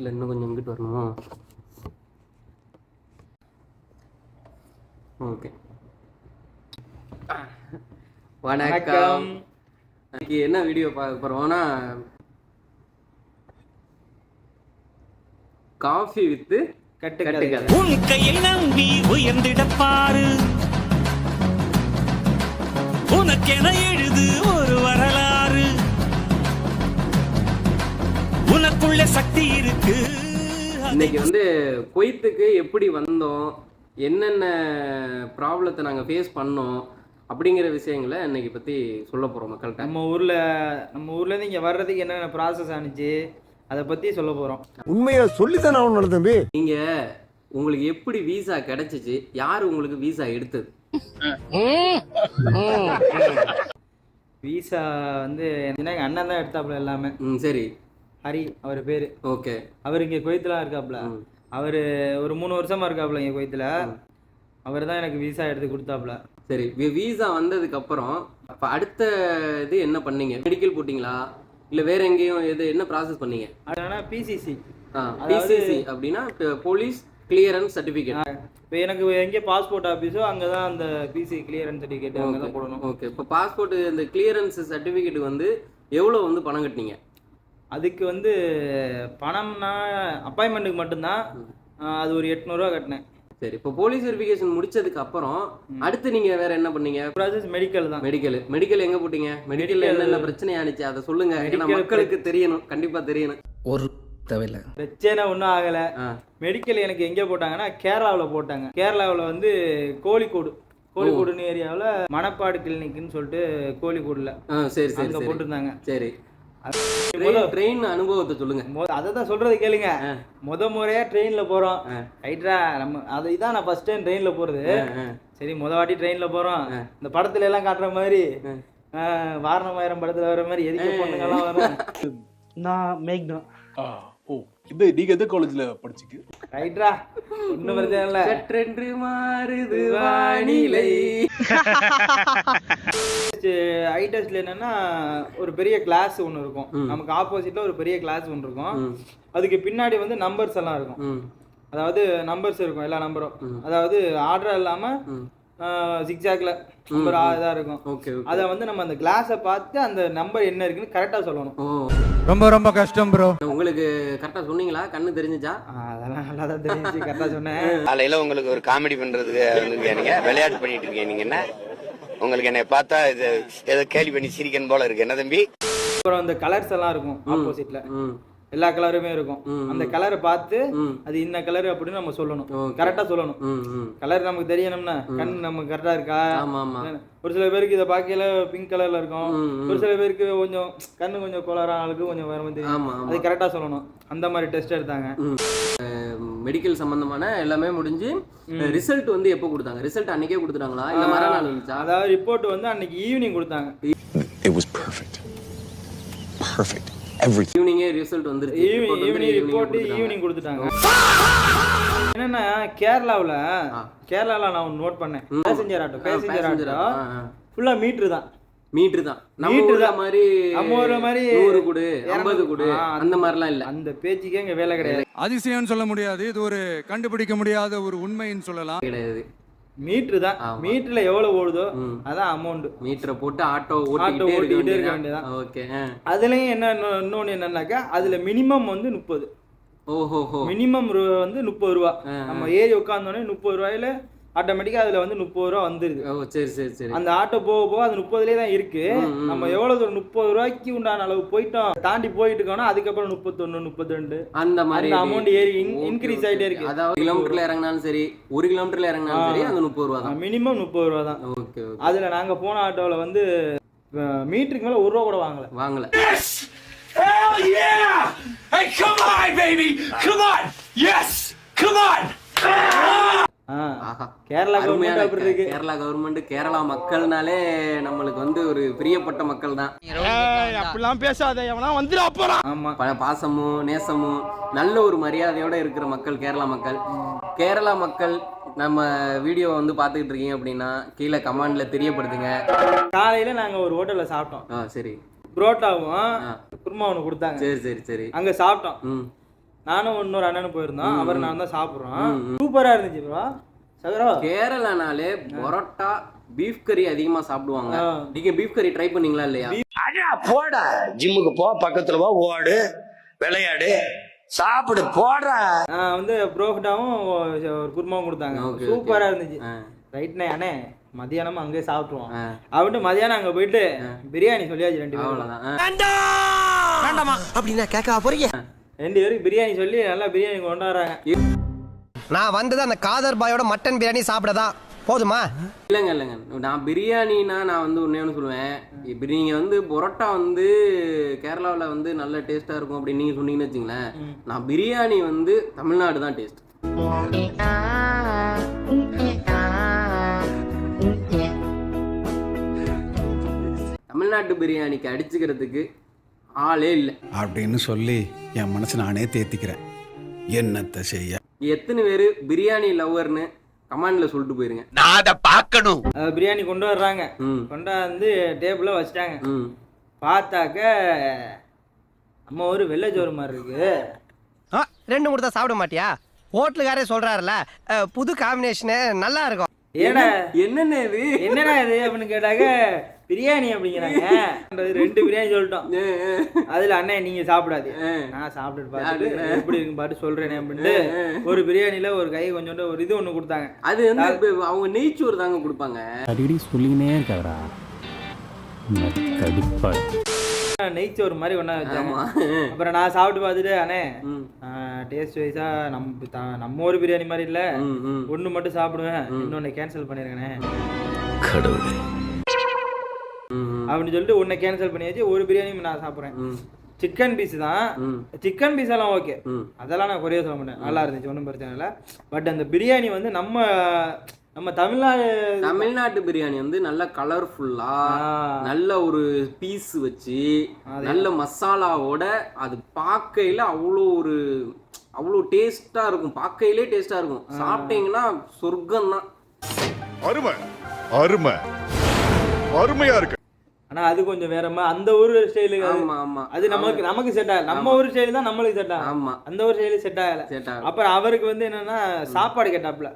இல்லை இன்னும் கொஞ்சம் இங்கிட்டு வரணுமா? ஓகே. வணக்கம். இன்னைக்கு என்ன வீடியோ பார்க்க போறோம்னா காஃபி வித்து. கட்டுக்கதை உன் கையை நம்பி உயர்ந்திட பாரு. உனக்கென எழுது உனக்குள்ள சக்தி இருக்கு. இன்னைக்கு வந்து குவைத்துக்கு எப்படி வந்தோம் என்னென்ன ப்ராப்ளத்தை நாங்கள் ஃபேஸ் பண்ணோம் அப்படிங்கிற விஷயங்களை இன்னைக்கு பற்றி சொல்ல போகிறோம் மக்கள்கிட்ட. நம்ம ஊர்ல நம்ம ஊர்ல இருந்து இங்க வர்றதுக்கு என்னென்ன ப்ராசஸ் ஆனிச்சு அதை பத்தி சொல்ல போறோம். உண்மையை சொல்லித்தானே ஆகணும் தம்பி. நீங்கள் உங்களுக்கு எப்படி வீசா கிடைச்சிச்சு யார் உங்களுக்கு வீசா எடுத்தது? விசா வந்து என்ன எங்க அண்ணன் தான் எடுத்தாப்புல எல்லாமே. ம் சரி. ஹரி அவர் பேரு. ஓகே. அவர் இங்க குவைத்துலாம் இருக்காப்புல ம். அவர் ஒரு மூணு வருஷமா இருக்காப்புல இங்க குவைத்துல. அவர் தான் எனக்கு விசா எடுத்து கொடுத்தாப்புல சரி வீசா வந்ததுக்கு அப்புறம் அப்போ அடுத்த இது என்ன பண்ணீங்க? மெடிக்கல் போட்டிங்களா? இல்லை வேற எங்கேயும் எது என்ன ப்ராசஸ் பண்ணீங்க? அதனால பிசிசி பிசிசி அப்படின்னா போலீஸ் கிளியரன்ஸ் சர்டிஃபிகேட் இப்போ எனக்கு எங்கே பாஸ்போர்ட் ஆஃபீஸோ அங்கே தான் அந்த பிசி கிளியரன்ஸ் சர்டிஃபிகேட் அங்கே தான் போடணும். ஓகே. இப்போ பாஸ்போர்ட் இந்த கிளியரன்ஸ் சர்டிஃபிகேட் வந்து எவ்வளோ வந்து பணம் கட்டினீங்க? அதுக்கு வந்து பணம்னா அப்பாயின்மெண்ட்டுக்கு மட்டும்தான். அது ஒரு எட்நூறுவா கட்டினேன். சரி இப்போ போலீஸ் வெரிஃபிகேஷன் முடிச்சதுக்கு அப்புறம் அடுத்து நீங்க வேற என்ன பண்ணீங்க? ப்ராசஸ் மெடிக்கல் தான். மெடிக்கல் மெடிக்கல் எங்க போட்டீங்க? மெடிக்கல்ல என்னென்ன பிரச்சனை ஆனிச்சு அதை சொல்லுங்க. மக்களுக்கு தெரியணும். கண்டிப்பா தெரியணும். ஒரு தேவையில்லை. பிரச்சனை ஒன்றும் ஆகலை. மெடிக்கல் எனக்கு எங்கே போட்டாங்கன்னா கேரளாவில் போட்டாங்க. கேரளாவில் வந்து கோழிக்கோடு. கோழிக்கோடுன்னு ஏரியாவில் மணப்பாடு கிளினிக்னு சொல்லிட்டு கோழிக்கோடுல. சரி சரி. போட்டிருந்தாங்க. சரி. ட்ரெயின் அனுபவத்தை சொல்லுங்க. அதை தான் சொல்றது கேளுங்க. முத முறையா ட்ரெயின்ல போறோம். ஆ. ரைட்ரா நம்ம அது நான் ஃபர்ஸ்ட் டைம் ட்ரெயின்ல போறது. சரி முத வாட்டி ட்ரெயின்ல போறோம். இந்த படத்துல எல்லாம் காட்டுற மாதிரி ஆ, வாரணமாயிரம் படத்துல வர மாதிரி எதுக்கு பொண்ணுங்க எல்லாம் வரும்? நான் மேக்னா. ஆ, ஓ. இது நீங்க எந்த காலேஜ்ல படிச்சீங்க? ரைட்ரா ஒன்றும் பிரச்சனை இல்லை. சற்றென்று மாறுது வானிலை. ஐ டெஸ்ட்ல என்னன்னா ஒரு பெரிய கிளாஸ் ஒன்று இருக்கும். நமக்கு ஆப்போசிட்ல ஒரு பெரிய கிளாஸ் ஒன்று இருக்கும். அதுக்கு பின்னாடி வந்து நம்பர்ஸ் எல்லாம் இருக்கும். அதாவது நம்பர்ஸ் இருக்கும் எல்லா நம்பரும் அதாவது ஆர்டர் இல்லாம. சிக்ஸாக்ல நம்பர் இதாக இருக்கும். Okay okay. அதை வந்து நம்ம அந்த கிளாஸை பார்த்து அந்த நம்பர் என்ன இருக்குன்னு கரெக்டாக சொல்லணும். ரொம்ப ரொம்ப கஷ்டம் ப்ரோ உங்களுக்கு கரெக்டா சொன்னீங்களா? கண்ணு தெரிஞ்சுச்சா? அதெல்லாம் நல்லா தான் தெரிஞ்சு கரெக்டாக சொன்னேன். காலையில உங்களுக்கு ஒரு காமெடி பண்றதுக்கு இருந்தீங்க நீங்க விளையாட்டு பண்ணிட்டு இருக்கீங்க. நீங்க என்ன? உங்களுக்கு என்னை பார்த்தா இது ஏதோ கேலி பண்ணி சிரிக்கணும் போல இருக்கு. என்ன தம்பி? அப்புறம் அந்த கலர்ஸ் எல்லாம் இருக்கும் ஆப்போசிட்ல எல்லா கலருமே இருக்கும். அந்த கலரை பார்த்து. அது இந்த கலர் அப்படின்னு நம்ம சொல்லணும். கரெக்டாக சொல்லணும். கலர் நமக்கு தெரியணும்னா கண் நமக்கு கரெக்டாக இருக்கா? ஆமா ஆமா. ஒரு சில பேருக்கு இதை பார்க்கையில பிங்க் கலர்ல இருக்கும். ஒரு சில பேருக்கு கொஞ்சம் கண்ணு கொஞ்சம் கோளாறான ஆளுக்கு கொஞ்சம் வேற மாதிரி அது கரெக்டாக சொல்லணும். அந்த மாதிரி டெஸ்ட் எடுத்தாங்க. மெடிக்கல் சம்பந்தமான எல்லாமே முடிஞ்சு ரிசல்ட் வந்து எப்போ கொடுத்தாங்க? ரிசல்ட் அன்னைக்கே கொடுத்துட்டாங்களா? இல்ல மறுநாள் இருந்துச்சா அதாவது ரிப்போர்ட் வந்து அன்னைக்கு ஈவினிங் கொடுத்தாங்க. It was perfect. Perfect. Everything. ஈவினிங்கே ரிசல்ட் வந்துருச்சு. ஈவினிங் ஈவினிங் ரிப்போர்ட் ஈவினிங் கொடுத்துட்டாங்க. என்னன்னா கேரளாவுல கேரளால நான் ஒன்று நோட் பண்ணேன். பேசஞ்சர் ஆட்டோ பேசஞ்சர் ஆட்டோ ஃபுல்லா மீட்டர் தான். மீட்டர் தான். நம்ம Meter ஊர்ல தான். மாதிரி நம்ம ஊர்ல மாதிரி நூறு கொடு ஐம்பது கொடு அந்த மாதிரிலாம் இல்ல. அந்த பேச்சுக்கே இங்க வேலை கிடையாது. அதிசயம்னு சொல்ல முடியாது. இது ஒரு கண்டுபிடிக்க முடியாத ஒரு உண்மைன்னு சொல்லலாம். கிடையாது. மீட்டர் தான். மீட்டர்ல எவ்வளவு ஓடுதோ. அதான் அமௌண்ட் மீட்டரை போட்டு ஆட்டோ ஆட்டோ ஓட்டிக்கிட்டே இருக்க வேண்டியதான். ஓகே அதுலயும் என்ன இன்னொ- இன்னொன்னு என்னன்னாக்கா அதுல மினிமம் வந்து முப்பது. ஓஹோ மினிமம் வந்து முப்பது ரூபா. நம்ம ஏறி உட்காந்தோடனே முப்பது ரூபாயில ஆட்டோமேட்டிக்கா அதுல வந்து முப்பது ரூபா வந்துருது. ஓ சரி சரி சரி. அந்த ஆட்டோ போக போக அது முப்பதுலேயே தான் இருக்கு. நம்ம எவ்வளவு தூரம் முப்பது ரூபாய்க்கு உண்டான அளவு போயிட்டோம். தாண்டி போயிட்டு இருக்கோம்னா அதுக்கப்புறம் முப்பத்தொன்னு முப்பத்தி ரெண்டு அந்த மாதிரி அந்த amount ஏறி ஆயிட்டே okay. இருக்கு. அதாவது கிலோமீட்டர்ல இறங்கினாலும் சரி ஒரு கிலோமீட்டர்ல இறங்கினாலும் சரி அந்த முப்பது ரூபா தான். மினிமம் முப்பது ரூபா தான். ஓகே ஓகே அதுல நாங்க போன ஆட்டோல வந்து மீட்டருக்கு மேல ஒரு ரூபா கூட வாங்கல. வாங்கல. Hell yeah! Hey, come on, baby! Come on! Yes! Come on! Kerala government அப்படி இருக்கு. கேரளா கவர்மெண்ட் கேரளா மக்கள்னாலே நம்மளுக்கு வந்து ஒரு பிரியப்பட்ட மக்கள் தான் அப்படிலாம் பேசாத. எவனா வந்துடா போறான். ஆமா. பாசமும் நேசமும் நல்ல ஒரு மரியாதையோட இருக்கிற மக்கள் கேரளா மக்கள். கேரளா மக்கள் நம்ம வீடியோ வந்து பார்த்துக்கிட்டு இருக்கீங்க அப்படின்னா கீழே கமெண்ட்ல தெரியப்படுத்துங்க. காலையில நாங்க ஒரு ஹோட்டல்ல சாப்பிட்டோம். ஆ சரி. புரோட்டாவும் குருமா ஒன்று கொடுத்தாங்க. சரி சரி சரி. அங்க சாப்பிட்டோம். ம். நானும் இன்னொரு அண்ணனும் போயிருந்தோம். அவர் நான் தான் சாப்பிட்றோம். சூப்பரா இருந்துச்சு ப்ரோ சகரோ கேரளானாலே பரோட்டா பீஃப் கறி அதிகமா சாப்பிடுவாங்க. ஆ. நீங்க பீஃப் கறி ட்ரை பண்ணீங்களா இல்லையா? போடா. ஜிம்முக்கு போ பக்கத்துல போ ஓடு விளையாடு சாப்பிடு போடுறா. நான் வந்து புரோக்கட்டாவும் ஒரு குருமாவும் கொடுத்தாங்க. Okay, சூப்பரா இருந்துச்சு. ரைட்ண்ணே அண்ணே மதியானமும் அங்கேயே சாப்பிட்டுருவோம். ஆ. அப்படின்ட்டு மதியானம் அங்க போயிட்டு பிரியாணி சொல்லியாச்சு ரெண்டு பேரும். அப்படின்னா கேட்க போறீங்க? ரெண்டு பேருக்கு பிரியாணி சொல்லி நல்லா பிரியாணி கொண்டு வராங்க நான் வந்தது அந்த காதர் பாயோட மட்டன் பிரியாணி சாப்பிடதான் போதுமா? இல்லைங்க இல்லைங்க. நான் பிரியாணினா நான் வந்து ஒன்றே ஒன்று சொல்லுவேன். இப்போ நீங்கள் வந்து பரோட்டா வந்து கேரளாவில் வந்து நல்ல டேஸ்ட்டாக இருக்கும் அப்படின்னு நீங்கள் சொன்னீங்கன்னு வச்சுங்களேன். நான் பிரியாணி வந்து தமிழ்நாடு தான் டேஸ்ட் தமிழ்நாட்டு பிரியாணிக்கு அடிச்சுக்கிறதுக்கு ஆளே இல்லை. அப்படின்னு சொல்லி என் மனசு நானே தேத்திக்கிறேன். என்னத்தை செய்ய? எத்தனை பேர் பிரியாணி லவ்வர்னு கமாண்டில் சொல்லிட்டு போயிருங்க. நான் அதை பார்க்கணும். பிரியாணி கொண்டு வர்றாங்க. ம். கொண்டாந்து டேபிளில் வச்சிட்டாங்க. ம். பார்த்தாக்க நம்ம ஒரு வெள்ளைச்சோறு மாதிரி இருக்கு. ரெண்டு கொடுத்தா சாப்பிட மாட்டியா? ஹோட்டலுக்காரே சொல்றாருல புது காம்பினேஷனு நல்லா இருக்கும். ஏடா என்னென்ன இது? என்னடா இது அப்படின்னு கேட்டாக்க பிரியாணி அப்படிங்கிறாங்க. ரெண்டு பிரியாணி சொல்லிட்டோம். அதுல அண்ணன் நீங்க சாப்பிடாது. நான் சாப்பிட்டுட்டு பார்த்துட்டு எப்படி இருக்கு பாட்டு சொல்றேனே அப்படின்ட்டு ஒரு பிரியாணில ஒரு கை கொஞ்சோண்டு ஒரு இது ஒண்ணு கொடுத்தாங்க. அது வந்து அவங்க நெய்ச்சோறு தாங்க கொடுப்பாங்க. அடிக்கடி சொல்லிக்கினே இருக்காதடா. கடுப்பா நெய்ச்சோறு மாதிரி ஒன்றா ஆமா. அப்புறம் நான் சாப்பிட்டு பார்த்துட்டு அண்ணே டேஸ்ட் வைஸா நம்ம நம்ம ஒரு பிரியாணி மாதிரி இல்ல. ஒண்ணு மட்டும் சாப்பிடுவேன். இன்னொன்னு கேன்சல் கடவுளே. ம், அப்படின்னு சொல்லிட்டு ஒன்னை கேன்சல் பண்ணியாச்சு. ஒரு பிரியாணி நான் சாப்பிட்றேன். ம், சிக்கன் பீஸ் தான். ம், சிக்கன் பீஸ் எல்லாம் ஓகே. அதெல்லாம் நான் குறைய சொல்ல மாட்டேன். நல்லா இருந்துச்சு. ஒன்றும் பிரச்சனை இல்லை. பட் அந்த பிரியாணி வந்து நம்ம நம்ம தமிழ்நாடு தமிழ்நாட்டு பிரியாணி வந்து நல்ல கலர்ஃபுல்லா. நல்ல ஒரு பீஸ் வச்சு நல்ல மசாலாவோட அது பார்க்கையில அவ்வளோ ஒரு அவ்வளோ டேஸ்டா இருக்கும். பார்க்கையிலே டேஸ்டா இருக்கும். சாப்பிட்டீங்கன்னா சொர்க்கம் தான் அருமை. அருமை. அருமையா இருக்கு. ஆனா அது கொஞ்சம் வேற மாதிரி அந்த ஒரு ஸ்டைலுக்கு ஆமா ஆமா. அது நமக்கு நமக்கு செட் ஆகல. நம்ம ஒரு ஸ்டைல் தான் நம்மளுக்கு செட் ஆகும் ஆமா. அந்த ஒரு ஸ்டைலு செட் ஆகல. சேட்டா அப்புறம் அவருக்கு வந்து என்னன்னா சாப்பாடு கேட்டாப்ல.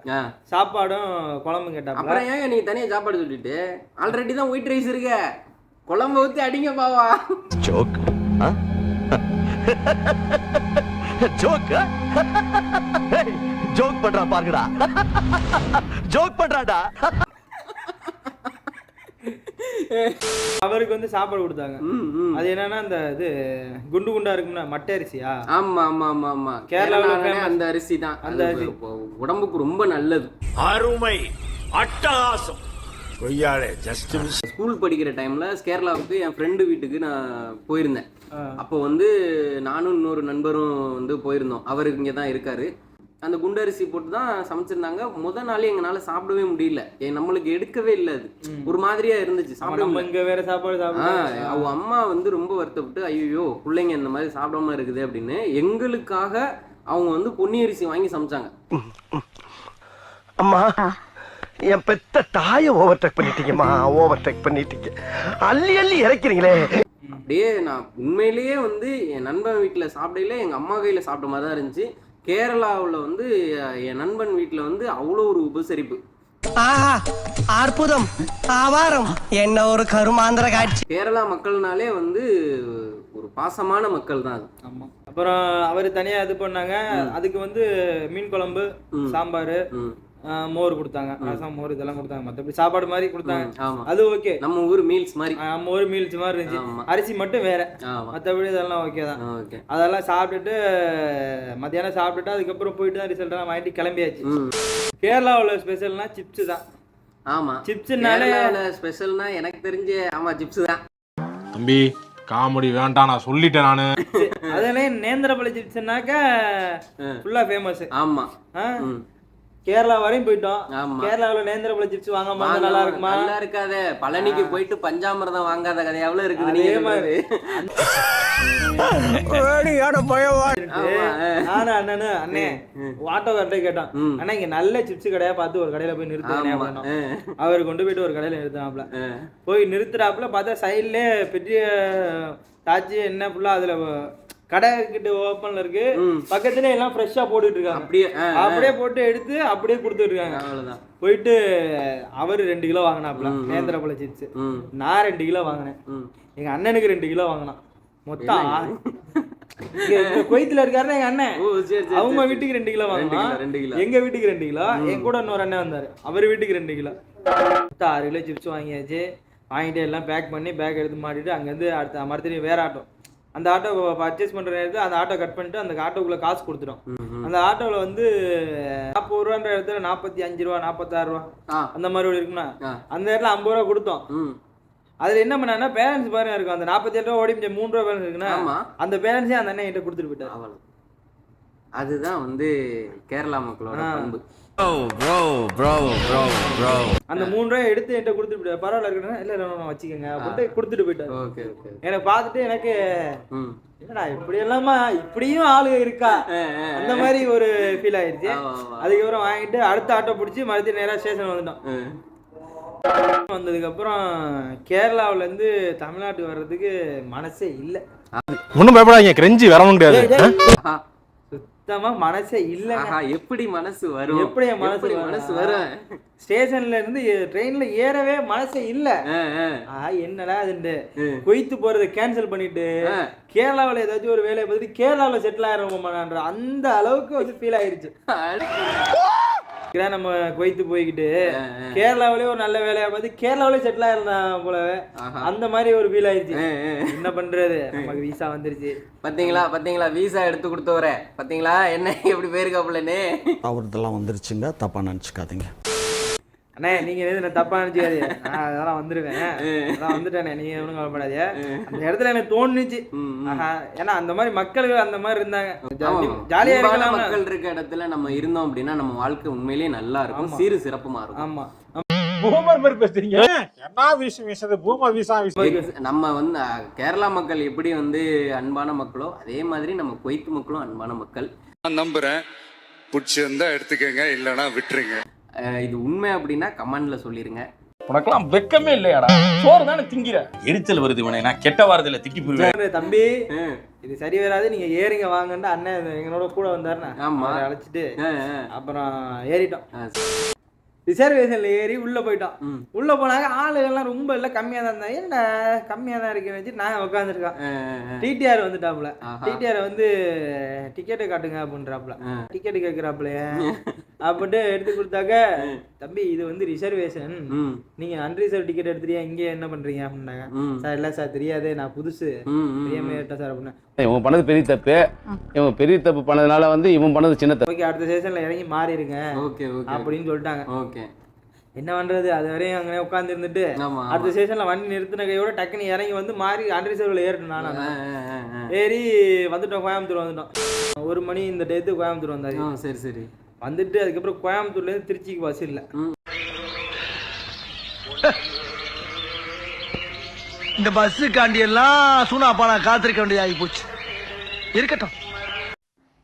சாப்பாடும் குழம்பும் கேட்டாப்ல. அப்புறம் ஏங்க நீ தனியா சாப்பாடு சொல்லிட்டு? ஆல்ரெடி தான் ஒயிட் ரைஸ் இருக்க. குழம்பு ஊத்தி அடிங்க பாவா. ஜோக் ஜோக் ஜோக் பண்றான் பாருங்கடா. ஜோக் பண்றாடா அவருக்கு வந்து சாப்பாடு கொடுத்தாங்க. அது என்னன்னா அந்த இது குண்டு குண்டா இருக்கும்னா மட்டை அரிசியா? ஆமா ஆமா ஆமா ஆமா. கேரளாவுல famous. அந்த அரிசி தான். அந்த அது அரிசி. உடம்புக்கு ரொம்ப நல்லது. அருமை அட்டகாசம். ஸ்கூல் படிக்கிற டைம்ல கேரளாவுக்கு என் ஃப்ரெண்டு வீட்டுக்கு நான் போயிருந்தேன். அப்போ வந்து நானும் இன்னொரு நண்பரும் வந்து போயிருந்தோம். அவர் இங்கே தான் இருக்காரு. அந்த குண்டரிசி போட்டு தான் சமைச்சிருந்தாங்க. முத நாளே எங்களால சாப்பிடவே முடியல. ஏன் நம்மளுக்கு எடுக்கவே இல்லை அது. ஒரு மாதிரியா இருந்துச்சு. சாப்பிட நம்ம முடியல. இங்க வேற சாப்பாடு அவங்க அம்மா வந்து ரொம்ப வருத்தப்பட்டு ஐயோ பிள்ளைங்க இந்த மாதிரி சாப்பிடாம இருக்குது அப்படின்னு எங்களுக்காக அவங்க வந்து பொன்னி அரிசி வாங்கி சமைச்சாங்க. அம்மா என் பெத்த தாயை ஓவர்டேக் பண்ணிட்டீங்கம்மா. ஓவர்டேக் பண்ணிட்டீங்க. அள்ளி அள்ளி இறக்கிறீங்களே. அப்படியே நான் உண்மையிலேயே வந்து என் நண்பன் வீட்டில் சாப்பிடையில எங்கள் அம்மா கையில் சாப்பிட்ட மாதிரி தான் இருந்துச்சு. கேரளாவில் வந்து என் நண்பன் வீட்டில் வந்து அவ்வளோ ஒரு உபசரிப்பு. ஆஹா அற்புதம் ஆவாரம். என்ன ஒரு கருமாந்திர காட்சி. கேரளா மக்கள்னாலே வந்து ஒரு பாசமான மக்கள் தான் அது. ஆமா. அப்புறம் அவர் தனியா இது பண்ணாங்க. அதுக்கு வந்து மீன் குழம்பு. சாம்பார். மோர் கொடுத்தாங்க. ரசம் மோர் இதெல்லாம் கொடுத்தாங்க. மத்தபடி சாப்பாடு மாதிரி கொடுத்தாங்க. அது ஓகே. நம்ம ஊர் மீல்ஸ் மாதிரி. நம்ம ஒரு மீல்ஸ் மாதிரி இருந்துச்சு. ஆமா. அரிசி மட்டும் வேற. மத்தபடி இதெல்லாம் ஓகே தான். ஓகே. அதெல்லாம் சாப்பிட்டுட்டு மத்தியானம் சாப்பிட்டுட்டு அதுக்கப்புறம் போயிட்டு தான் ரிசல்ட் எல்லாம் வாங்கிட்டு கிளம்பியாச்சு. கேரளாவில் ஸ்பெஷல்னா சிப்ஸ் தான். ஆமாம் சிப்ஸ்னாலே ஸ்பெஷல்னா எனக்கு தெரிஞ்ச ஆமாம் சிப்ஸ் தான். தம்பி காமெடி வேண்டாம் நான் சொல்லிட்டேன் நானு. அதிலே நேந்திரப்பழ சிப்ஸ்னாக்கா ஃபுல்லா ஃபேமஸ் ஆமாம் ம். கேரளா வரையும் போயிட்டோம் ஆமா. கேரளாவில் நேந்திரப்பழ சிப்ஸ் வாங்காம இருந்தா நல்லா இருக்குமா நல்லா இருக்காதே பழனிக்கு போயிட்டு பஞ்சாமிர்தம் வாங்காத கதை எவ்வளவு இருக்குது அதே மாதிரி. நானும் அண்ணனு அண்ணே ஆட்டோக்கார்ட்டே கேட்டான். அண்ணா இங்க நல்ல சிப்ஸ் கடையா பார்த்து ஒரு கடையில போய். ஆ. அவர் கொண்டு போயிட்டு ஒரு கடையில நிறுத்தினாப்ல. போய் நிறுத்துறாப்புல பார்த்தா சைட்ல பெரிய தாச்சி என்ன ஃபுல்லா அதுல கடை கிட்ட ஓப்பன்ல இருக்கு. பக்கத்துல எல்லாம் ஃப்ரெஷ்ஷா போட்டுட்டு இருக்காங்க. அப்படியே. அப்படியே போட்டு எடுத்து அப்படியே கொடுத்துட்டு இருக்காங்க. அவ்வளவுதான். போயிட்டு அவர் ரெண்டு கிலோ வாங்கினாப்ல நேந்திர பழ சிப்ஸ் நான் ரெண்டு கிலோ வாங்கினேன். எங்க அண்ணனுக்கு ரெண்டு கிலோ வாங்கினான். மொத்தம் குவைத்துல இருக்காருன்னா எங்க அண்ணன். அவங்க. வீட்டுக்கு ரெண்டு கிலோ ரெண்டு வாங்கினா கிலோ, ரெண்டு கிலோ. எங்க வீட்டுக்கு ரெண்டு கிலோ. என் கூட இன்னொரு அண்ணன் வந்தாரு. அவர் வீட்டுக்கு ரெண்டு கிலோ. மொத்தம் ஆறு கிலோ சிப்ஸ் வாங்கியாச்சு. வாங்கிட்டு எல்லாம் பேக் பண்ணி பேக் எடுத்து மாட்டிட்டு அங்கேருந்து அடுத்த மறுபடியும் வேற ஆட்டோ. அந்த ஆட்டோ பர்ச்சேஸ் பண்ற நேரத்தில் அந்த ஆட்டோ கட் பண்ணிட்டு அந்த ஆட்டோக்குள்ள காசு கொடுத்துட்டோம் ம், ம். அந்த ஆட்டோவில் வந்து நாற்பது ரூபான்ற இடத்துல நாற்பத்தி அஞ்சு ரூபா நாற்பத்தாறு ரூபா அந்த மாதிரி ஆ. அந்த இடத்துல ஐம்பது ரூபா கொடுத்தோம். அதுல என்ன பண்ணாங்கன்னா பேலன்ஸ் பாருங்க இருக்கும். அந்த நாற்பத்தி ஏழு ரூபா ஓடி மூணு ரூபா பேலன்ஸ் இருக்குன்னா அந்த பேலன்ஸே அந்த அண்ணன் கிட்ட கொடுத்துட்டு போயிட்டாரு. அதுதான் வந்து கேரளா மக்களோட. பண்பு. அந்த மூணு ரூபாய் எடுத்து என்கிட்ட கொடுத்துட்டு பரவாயில்ல இருக்கணும் இல்ல இல்ல நான் வச்சுக்கோங்க. அப்படின்ட்டு கொடுத்துட்டு போயிட்டாரு. Okay okay. எனக்கு பார்த்துட்டு எனக்கு என்னடா இப்படி எல்லாமா? இப்படியும் ஆளு இருக்கா? அந்த மாதிரி ஒரு ஃபீல் ஆயிடுச்சு. அதுக்கப்புறம் வாங்கிட்டு அடுத்த ஆட்டோ பிடிச்சி மறுபடியும் நேரா ஸ்டேஷன் வந்துட்டோம். வந்ததுக்கப்புறம் கேரளாவுல இருந்து தமிழ்நாட்டுக்கு வர்றதுக்கு மனசே இல்லை. ஒன்றும் பயப்படாதீங்க. கிரெஞ்சி வரவும் கிடையாது. சுத்தமா மனசே ஆஹா எப்படி மனசு வரும்? எப்படி மனசு? மனசு வரும்? ஸ்டேஷன்ல இருந்து ட்ரெயின்ல ஏறவே மனசே இல்ல. என்னடா ம். கொய்த்து போறதை கேன்சல் பண்ணிட்டு. கேரளாவுல ஏதாச்சும் ஒரு வேலையை பார்த்துட்டு கேரளாவுல செட்டில் ஆயிரமான்ற அந்த அளவுக்கு வந்து ஃபீல் ஆயிருச்சு. இதான் நம்ம கொய்த்து போய்கிட்டு கேரளாவிலே ஒரு நல்ல வேலையை பார்த்து கேரளாவிலே செட்டில் ஆயிருந்தான் போலவே. அந்த மாதிரி ஒரு ஃபீல் ஆயிருச்சு. ஆ, ஆ. என்ன பண்றது? நமக்கு விசா வந்துருச்சு. பாத்தீங்களா பாத்தீங்களா? விசா எடுத்து கொடுத்தவர பாத்தீங்களா? என்ன எப்படி போயிருக்காப்புலன்னு அவர்தெல்லாம் வந்துருச்சுங்க தப்பா நினச்சிக்காதீங்க. அண்ணே நீங்க என்ன தப்பா நினைச்சுக்காது நான் அதெல்லாம் வந்துருவேன். அதான் வந்துட்டேனே நீங்க ஒன்றும் கவலைப்படாதீங்க. அந்த இடத்துல எனக்கு தோணுச்சு. ஏன்னா அந்த மாதிரி மக்கள்கள் அந்த மாதிரி இருந்தாங்க. ஜாலியா இருக்கலாம் மக்கள் இருக்க இடத்துல நம்ம இருந்தோம் அப்படின்னா நம்ம வாழ்க்கை உண்மையிலேயே நல்லா இருக்கும். சீரு சிறப்புமா இருக்கும். ஆமா. பூமர் மாதிரி பேசுறீங்க. என்ன விஷயம் வீசது? பூமா வீசா Ex- நம்ம வந்து கேரளா மக்கள் எப்படி வந்து அன்பான மக்களோ அதே மாதிரி நம்ம குவைத் மக்களும் அன்பான மக்கள். நான் நம்புறேன். பிடிச்சிருந்தா எடுத்துக்கங்க இல்லைன்னா விட்டுருங்க. இது உண்மை அப்படின்னா கமெண்ட்ல சொல்லிருங்க. உனக்கெல்லாம் வெக்கமே இல்லையாடா? சோறு தானே திங்கிற? எரிச்சல் வருது இவனை. நான் கெட்ட வாரத்துல திக்கி போயிருவேன் தம்பி இது சரி வராது. நீங்க ஏறிங்க வாங்கன்னு அண்ணன் எங்களோட கூட வந்தாருண்ணா. ஆமா. அழைச்சிட்டு அப்புறம் ஏறிட்டோம். ரிசர்வேஷன்ல ஏறி உள்ள போயிட்டோம். உள்ள போனாங்க ஆளுகள்லாம் ரொம்ப இல்லை கம்மியா தான் இருந்தாங்க. என்ன கம்மியா தான் இருக்குன்னு வச்சு நான் அஹ், டிடிஆர் வந்துட்டாப்ல. டிடிஆர் வந்து டிக்கெட்டு காட்டுங்க அப்படின்றாப்ல. டிக்கெட்டு கேட்குறாப்லைய அப்படின்ட்டு எடுத்து கொடுத்தாக்க தம்பி இது வந்து ரிசர்வேஷன் நீங்க அன்ரிசர்வ் டிக்கெட் எடுத்துறியா இங்க என்ன பண்றீங்க? அப்படின்னாங்க. சார் இல்ல சார் தெரியாது. நான் புதுசு. தெரியாம ஏறிட்டேன் சார் அப்படின்னு. இவன் பண்ணது பெரிய தப்பு. இவன் பெரிய தப்பு பண்ணதுனால வந்து இவன் பண்ணது சின்ன தப்பு. ஓகே அடுத்த ஸ்டேஷன்ல இறங்கி மாறிடுங்க ஓகே ஓகே. அப்படின்னு சொல்லிட்டாங்க. ஓகே. என்ன பண்றது? அது வரையும் அங்கே உட்காந்து இருந்துட்டு அடுத்த ஸ்டேஷன்ல வண்டி நிறுத்தின கையோட டக்குன்னு இறங்கி வந்து மாறி அன்ரிசர்வ்ல ஏறிட்டேன் ஆமா. நானும். ஏறி வந்துட்டோம் கோயம்புத்தூர் வந்துட்டோம். ஒரு மணி இந்த டேத்து கோயம்புத்தூர் வந்தாரு ஆ, சரி சரி. வந்துட்டு அதுக்கப்புறம் கோயம்புத்தூர்ல இருந்து திருச்சிக்கு பஸ் இல்ல. இந்த பஸ்ஸுக்காண்டி எல்லாம் சூனாப்பா நான் காத்திருக்க வேண்டியது ஆகி போச்சு. இருக்கட்டும்.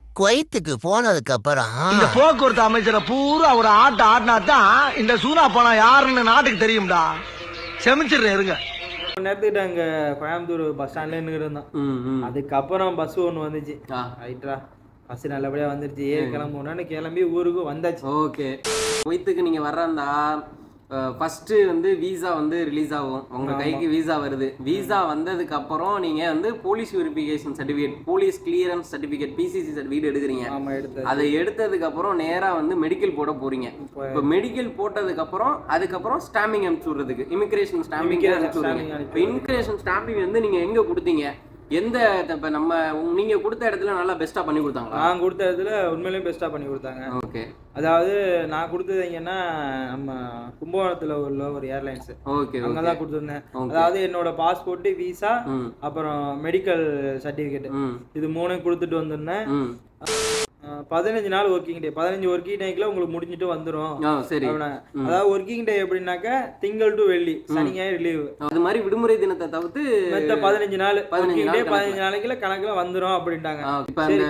குவைத்துக்கு போனதுக்கு அப்புறம் இந்த போக்குவரத்து அமைச்சரை பூரா ஒரு ஆட்ட ஆட்டினா தான் இந்த சூனா பணம் யாருன்னு நாட்டுக்கு தெரியும்டா. செமிச்சிடுறேன் இருங்க. நேரத்துக்கிட்ட அங்க கோயம்புத்தூர் பஸ் ஸ்டாண்ட்ல நின்று இருந்தோம். அதுக்கப்புறம் பஸ் ஒன்று வந்துச்சு. ஆ. ரைட்ரா பஸ் நல்லபடியா வந்துருச்சு. ஏறி கிளம்புனோன்னு கிளம்பி ஊருக்கு வந்தாச்சு. ஓகே. குவைத்துக்கு நீங்க வர்றந்தா ஃபர்ஸ்ட் வந்து விசா வந்து ரிலீஸ் ஆகும். உங்க கைக்கு விசா வருது. விசா வந்ததுக்கு அப்புறம் நீங்க வந்து police verification certificate police clearance certificate PCC certificate எடுக்கிறீங்க. அதை எடுத்ததுக்கு அப்புறம் நேரா வந்து மெடிக்கல் போட போறீங்க. இப்போ மெடிக்கல் போட்டதுக்கு அப்புறம் அதுக்கப்புறம் ஸ்டாம்பிங் அனுப்பிச்சு விடுறதுக்கு. இமிகிரேஷன் ஸ்டாம்பிங் அனுப்பிச்சு விடுறீங்க. இப்போ இமிகிரேஷன் ஸ்டாம்பிங் வந்து நீங்க எங்க கொடுத்தீங்க? எந்த இப்போ நம்ம உங்க- நீங்க கொடுத்த இடத்துல நல்லா பெஸ்டா பண்ணி கொடுத்தாங்களா? நான் கொடுத்த இடத்துல உண்மையிலேயே பெஸ்டா பண்ணி கொடுத்தாங்க. ஓகே அதாவது நான் கொடுத்தது எங்கன்னா நம்ம கும்பகோணத்துல உள்ள ஒரு ஏர்லைன்ஸ் ஓகே அங்கே தான் கொடுத்துருந்தேன். அதாவது என்னோட பாஸ்போர்ட் விசா அப்புறம் மெடிக்கல் சர்டிஃபிகேட் இது மூணையும் கொடுத்துட்டு வந்திருந்தேன். பதினஞ்சு நாள் ஒர்க்கிங் டே பதினஞ்சு ஒர்க்கிங் டேக்குள்ள உங்களுக்கு முடிஞ்சிட்டு வந்துரும். ஆ சரி. அதாவது ஒர்க்கிங் டே எப்படின்னாக்க திங்கள் டு வெள்ளி சனி ஞாயிறு லீவு அது மாதிரி விடுமுறை தினத்தை தவிர்த்து மத்த பதினஞ்சு நாள் பதினஞ்சு ஒர்க்கிங் டே. பதினஞ்சு நாளைக்குள்ள கணக்குல வந்துரும் அப்படின்ட்டாங்க. இப்ப அந்த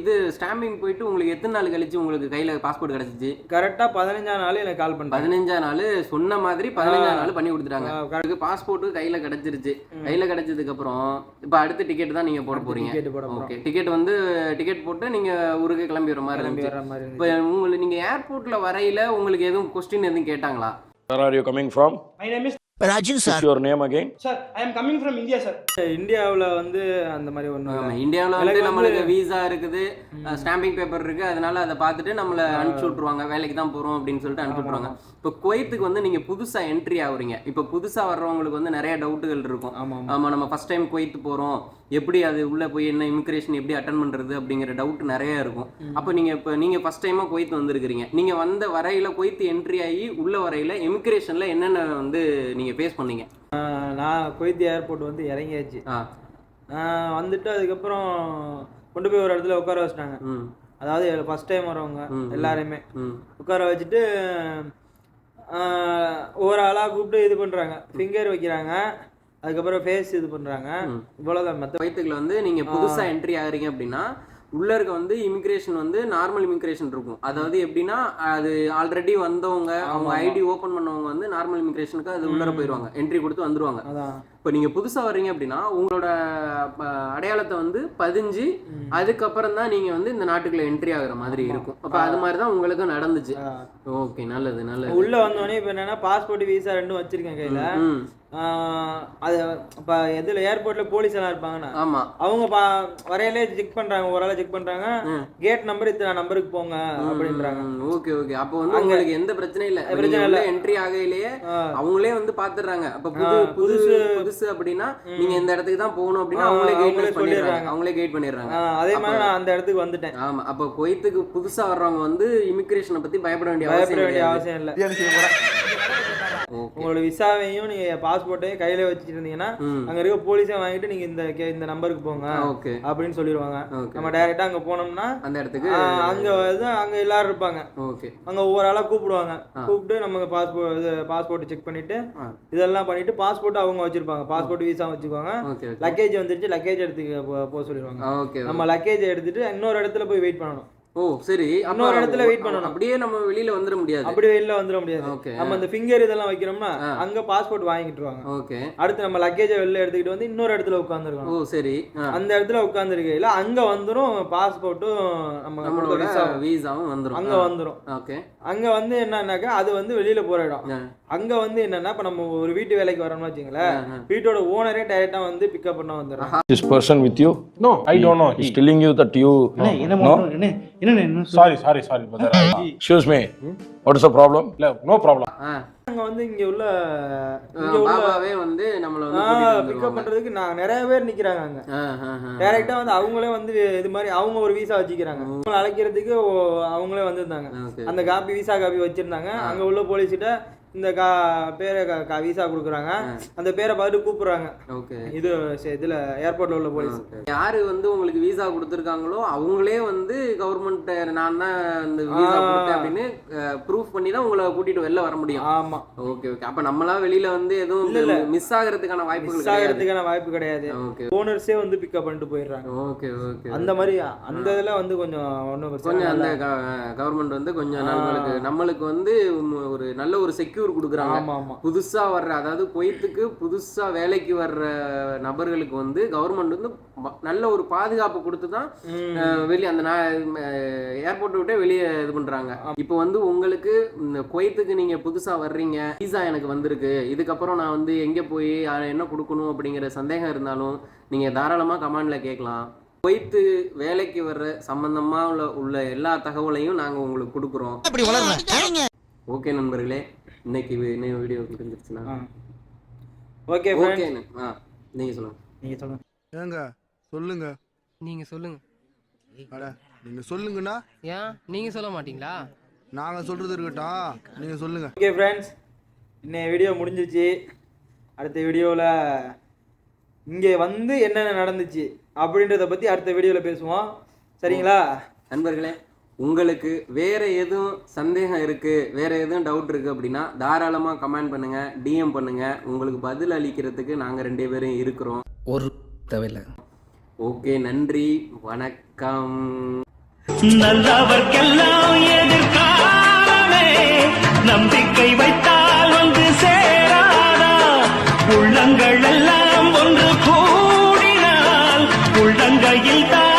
இது ஸ்டாம்பிங் போயிட்டு உங்களுக்கு எத்தனை நாள் கழிச்சு உங்களுக்கு கையில பாஸ்போர்ட் கிடைச்சிச்சு? கரெக்டா பதினஞ்சாம் நாள் எனக்கு கால் பண்ணாங்க பதினஞ்சாம் நாள் சொன்ன மாதிரி பதினஞ்சாம் நாள் பண்ணி கொடுத்துட்டாங்க. பாஸ்போர்ட் கையில கிடைச்சிருச்சு. கையில கிடைச்சதுக்கு அப்புறம் இப்ப அடுத்த டிக்கெட் தான் நீங்க போட போறீங்க. ஓகே டிக்கெட் வந்து டிக்கெட் போட்டு நீங்க ஊருக்கு கிளம்பி வர மாதிரி கிளம்பி இருந்துச்சு. வர மாதிரி இப்ப உங்களுக்கு நீங்க ஏர்போர்ட்ல வரையில உங்களுக்கு எதுவும் கொஸ்டின் எதுவும் கேட்டாங்களா? Where are you coming from? My name is Raju sir Your name again? Sir I am coming from India sir இந்தியாவுல வந்து அந்த மாதிரி ஒண்ணு ஆமா, இந்தியாவுல வந்து நம்மளுக்கு விசா இருக்குது ஸ்டாம்பிங் பேப்பர் இருக்கு. அதனால அதை பார்த்துட்டு நம்மள அனுப்பிச்சு விட்டுருவாங்க. வேலைக்கு தான் போறோம் அப்படின்னு சொல்லிட்டு அனுப்பிச்சு விட்டுருவாங்க. இப்போ குவைத்துக்கு வந்து நீங்க புதுசா என்ட்ரி ஆகுறீங்க. இப்போ புதுசா வர்றவங்களுக்கு வந்து நிறைய டவுட்டுகள் இருக்கும். ஆமா நம்ம ஃபர்ஸ்ட் டைம் குவைத்து போறோம். எப்படி அது உள்ள போய் என்ன இமிகிரேஷன் எப்படி அட்டன் பண்றது அப்படிங்கிற டவுட் நிறைய இருக்கும். அப்போ நீங்க இப்போ நீங்க ஃபர்ஸ்ட் டைமா குவைத் வந்திருக்கிறீங்க. நீங்க வந்த வரையில குவைத் என்ட்ரி ஆகி உள்ள வரையில இமிகிரேஷன்ல என்னென்ன வந்து நீங்க ஃபேஸ் பண்ணீங்க? நான் குவைத் ஏர்போர்ட் வந்து இறங்கியாச்சு. வந்துட்டு அதுக்கப்புறம் கொண்டு போய் ஒரு இடத்துல உட்கார வச்சிட்டாங்க. ம். அதாவது ஃபர்ஸ்ட் டைம் வரவங்க ம், ம். எல்லாரையுமே. ம். உட்கார வச்சுட்டு ஒரு ஆளாக கூப்பிட்டு இது பண்ணுறாங்க ஃபிங்கர் வைக்கிறாங்க. அதுக்கப்புறம் ஃபேஸ் இது பண்ணுறாங்க. இவ்வளோதான் மற்ற குவைத்துக்குள்ள வந்து நீங்க புதுசா என்ட்ரி ஆகுறீங்க அப்படின்னா உள்ள இருக்க வந்து இமிகிரேஷன் வந்து நார்மல் இமிகிரேஷன் இருக்கும். அதாவது எப்படின்னா அது ஆல்ரெடி வந்தவங்க அவங்க ஐடி ஓபன் பண்ணவங்க வந்து நார்மல் இமிகிரேஷனுக்கு அது உள்ளர போயிருவாங்க என்ட்ரி கொடுத்து வந்துருவாங்க. அதான். இப்போ நீங்க புதுசா வர்றீங்க அப்படின்னா உங்களோட அடையாளத்தை வந்து பதிஞ்சு அதுக்கப்புறம் தான் நீங்க வந்து இந்த நாட்டுக்குள்ள என்ட்ரி ஆகுற மாதிரி இருக்கும். அப்ப அது மாதிரி தான் உங்களுக்கும் நடந்துச்சு. ஓகே நல்லது நல்லது. உள்ள வந்தோடனே இப்போ என்னன்னா பாஸ்போர்ட் விசா ரெண்டும் வச்சிருக்கேன் கையில. அது இப்போ எதுல ஏர்போர்ட்ல போலீஸ் எல்லாம் இருப்பாங்கண்ணா ஆமா. அவங்க பா வரையிலே செக் பண்றாங்க ஒரு ஆளை செக் பண்றாங்க. ம். கேட் நம்பர் இத்தனை நம்பருக்கு போங்க அப்படின்றாங்க. Okay okay. அப்போ வந்து உங்களுக்கு எந்த பிரச்சனையும் இல்ல. பிரச்சனை இல்ல. என்ட்ரி ஆகையிலேயே அவங்களே வந்து பாத்துறாங்க அப்ப புது புதுசு புதுசு அப்படின்னா நீங்க இந்த இடத்துக்கு தான் போகணும் அப்படின்னா அவங்களே கைட்லைன்ஸ் பண்ணிடுறாங்க. அவங்களே கைட் பண்ணிடுறாங்க. அதே மாதிரி நான் அந்த இடத்துக்கு வந்துட்டேன். ஆமா அப்ப குவைத்துக்கு புதுசா வர்றவங்க வந்து இமிகிரேஷனை பத்தி பயப்பட வேண்டிய பயப்பட அவசியம் வேண்டிய கிடையாது. அவசியம் இல்லை. உங்களோட விசாவையும் நீங்க பாஸ்போர்ட்டையும் கையில வச்சுட்டு இருந்தீங்கன்னா அங்க இருக்க போலீஸை வாங்கிட்டு நீங்க இந்த இந்த நம்பருக்கு போங்க அப்படின்னு சொல்லிடுவாங்க. நம்ம டைரக்டா அங்க போனோம்னா அந்த இடத்துக்கு அங்க அங்க எல்லாரும் இருப்பாங்க. அங்க ஒவ்வொரு ஆளா கூப்பிடுவாங்க. கூப்பிட்டு நமக்கு பாஸ்போர்ட் இது பாஸ்போர்ட் செக் பண்ணிட்டு. இதெல்லாம் பண்ணிட்டு பாஸ்போர்ட் அவங்க வச்சிருப்பாங்க. பாஸ்போர்ட் விசா வச்சுக்குவாங்க. லக்கேஜ் வந்துருச்சு லக்கேஜ் எடுத்துக்க போ- போக சொல்லிடுவாங்க. நம்ம லக்கேஜ் எடுத்துட்டு இன்னொரு இடத்துல போய் வெயிட் பண்ணணும். ஓ சரி. இன்னொரு இடத்துல wait பண்ணணும். அப்படியே நம்ம வெளியில வந்துட முடியாது. அப்படி வெளில வந்துட முடியாது. ஓகே. நம்ம அந்த ஃபிங்கர் இதெல்லாம் வைக்கிறோம்னா. அங்க பாஸ்போர்ட் வாங்கிட்டுருவாங்க. ஓகே. அடுத்து நம்ம லக்கேஜை வெளில எடுத்துக்கிட்டு வந்து இன்னொரு இடத்துல ஓ உட்காந்துருக்கணும் சரி. அந்த இடத்துல உட்காந்துருக்கையில அங்க வந்துரும் பாஸ்போர்ட்டும் நம்ம நம்மளோட வீசாவும் வந்துரும். அங்க வந்துரும். ஓகே. அங்க வந்து என்னன்னாக்கா அது வந்து வெளியில போற இடம். அங்க வந்து என்னன்னா இப்ப நம்ம ஒரு வீட்டு வேலைக்கு வரோம்னு வச்சுங்களேன். வீட்டோட ஓனரே டைரக்டா வந்து பிக்கப் பண்ண வந்துடுறாங்க This person with you? No, I don't know. He's telling you that you. No? Sorry, sorry, sorry, brother. Excuse me. What is the problem? இல்ல, no problem. ஆ அங்க வந்து இங்க உள்ள ஆ, இங்க உள்ள பாபாவே வந்து நம்மள வந்து கூட்டிட்டு பிக்கப் பண்றதுக்கு நான் நிறைய பேர் நிக்கிறாங்க அங்க. டைரக்டா வந்து அவங்களே வந்து இது மாதிரி அவங்க ஒரு விசா வச்சுக்கிறாங்க அவங்களை அழைக்கிறதுக்கு ஓ- அவங்களே வந்திருந்தாங்க அந்த காப்பி விசா காப்பி வச்சிருந்தாங்க அங்க உள்ள போலீஸ்கிட்ட இந்த கா பேரை கா- விசா கொடுக்குறாங்க. அந்த பேரை பார்த்துட்டு கூப்பிடுறாங்க. ஓகே. இது இதுல ஏர்போர்ட்ல உள்ள போலீஸ் யாரு வந்து உங்களுக்கு விசா கொடுத்துருக்காங்களோ அவங்களே வந்து கவர்மெண்ட் நான் தான் இந்த விசா. கொடுத்தேன் அப்படின்னு ப்ரூஃப் பண்ணி தான் உங்களை கூட்டிட்டு வெளில வர முடியும். ஆமா. Okay okay. அப்ப நம்மளா வெளியில வந்து எதுவும் இல்ல. மிஸ் ஆகிறதுக்கான வாய்ப்புகள் மிஸ் ஆகிறதுக்கான வாய்ப்பு கிடையாது. ஓகே. ஓனர்ஸே வந்து பிக்கப் பண்ணிட்டு போயிடுறாங்க. ஓகே ஓகே அந்த மாதிரி அந்த இதுல வந்து கொஞ்சம் ஒன்றும் கொஞ்சம் அந்த கவர்மெண்ட் வந்து கொஞ்சம். நம்மளுக்கு நம்மளுக்கு வந்து ஒரு நல்ல ஒரு செக்யூர் கொடுக்குறாங்க. ஆமா ஆமா. புதுசா வர்ற அதாவது குவைத்துக்கு புதுசா வேலைக்கு வர்ற நபர்களுக்கு வந்து கவர்மெண்ட் வந்து நல்ல ஒரு பாதுகாப்பு கொடுத்து தான். வெளியே அந்த ஏர்போர்ட் விட்டே வெளியே இது பண்றாங்க. இப்போ வந்து உங்களுக்கு இந்த குவைத்துக்கு நீங்க புதுசா வர்றீங்க விசா எனக்கு வந்திருக்கு இதுக்கப்புறம் நான் வந்து எங்க போய் என்ன கொடுக்கணும் அப்படிங்கிற சந்தேகம் இருந்தாலும் நீங்க தாராளமா கமாண்ட்ல கேட்கலாம். குவைத்து வேலைக்கு வர்ற சம்பந்தமா உள்ள உள்ள எல்லா தகவலையும் நாங்க உங்களுக்கு கொடுக்குறோம். ஓகே நண்பர்களே இன்னைக்கு இன்னைக்கு வீடியோ இருந்துச்சுன்னா ஓகே ஓகே ஆ நீங்க சொல்லுங்க. நீங்க சொல்லுங்க. ஏங்க சொல்லுங்க. நீங்க சொல்லுங்க. அட நீங்க சொல்லுங்கண்ணா ஏன்? நீங்க சொல்ல மாட்டீங்களா? நாங்க சொல்றது இருக்கட்டும். நீங்க சொல்லுங்க. ஓகே ஃப்ரெண்ட்ஸ் இன்னைய வீடியோ முடிஞ்சிருச்சு அடுத்த வீடியோவில் இங்கே வந்து என்னென்ன நடந்துச்சு அப்படின்றத பற்றி அடுத்த வீடியோவில் பேசுவோம். சரிங்களா? நண்பர்களே உங்களுக்கு வேறு எதுவும் சந்தேகம் இருக்குது வேறு எதுவும் டவுட் இருக்குது அப்படின்னா தாராளமாக கமெண்ட் பண்ணுங்கள் டிஎம் பண்ணுங்கள் உங்களுக்கு பதில் அளிக்கிறதுக்கு நாங்கள் ரெண்டு பேரும் இருக்கிறோம். ஒரு தவிர ஓகே நன்றி வணக்கம். நல்லவர்க்கெல்லாம் எதிர்காலமே நம்பிக்கை வைத்தால் வந்து சேராதா? உள்ளங்கள் எல்லாம் ஒன்று கூடினால் உள்ளங்கையில் தான்